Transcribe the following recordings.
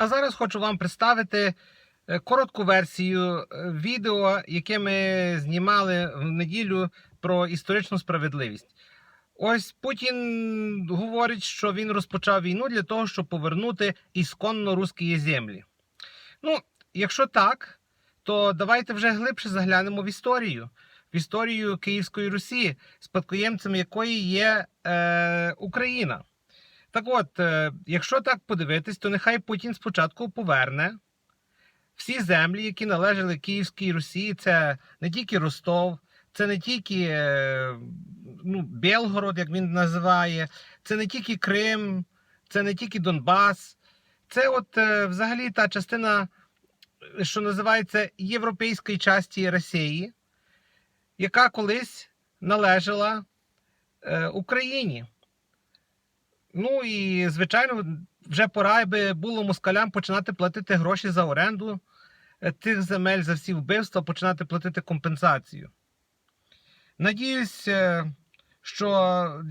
А зараз хочу вам представити е, коротку версію е, відео, яке ми знімали в неділю про історичну справедливість. Ось Путін говорить, що він розпочав війну для того, щоб повернути ісконно русські землі. Ну, якщо так, то давайте вже глибше заглянемо в історію, в історію Київської Русі, спадкоємцем якої є е, Україна. Так от, е, якщо так подивитись, то нехай Путін спочатку поверне всі землі, які належали Київській Русі. Це не тільки Ростов, це не тільки е, ну, Белгород, як він називає, це не тільки Крим, це не тільки Донбас. Це от е, взагалі та частина, що називається європейської часті Росії, яка колись належала Україні. Ну і, звичайно, вже пора би було москалям починати платити гроші за оренду е, тих земель за всі вбивства, починати платити компенсацію. Надіюсь, е, що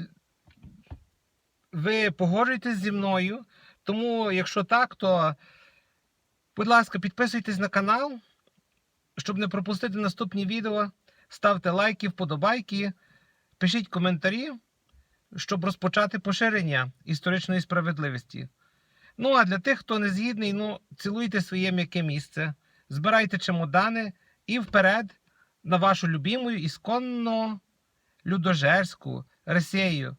ви погоджуєтесь зі мною. Тому, якщо так, то, будь ласка, підписуйтесь на канал, щоб не пропустити наступні відео. Ставте лайки, вподобайки, пишіть коментарі щоб розпочати поширення історичної справедливості. Ну а для тих, хто не згідний, ну цілуйте своє м'яке місце, збирайте чемодани і вперед на вашу любимую ісконно людожерську Росію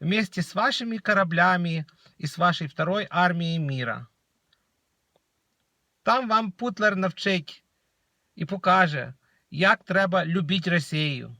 вместе з вашими кораблями і з вашою второй армією міра. Там вам Путлер навчить і покаже, як треба любити Росію.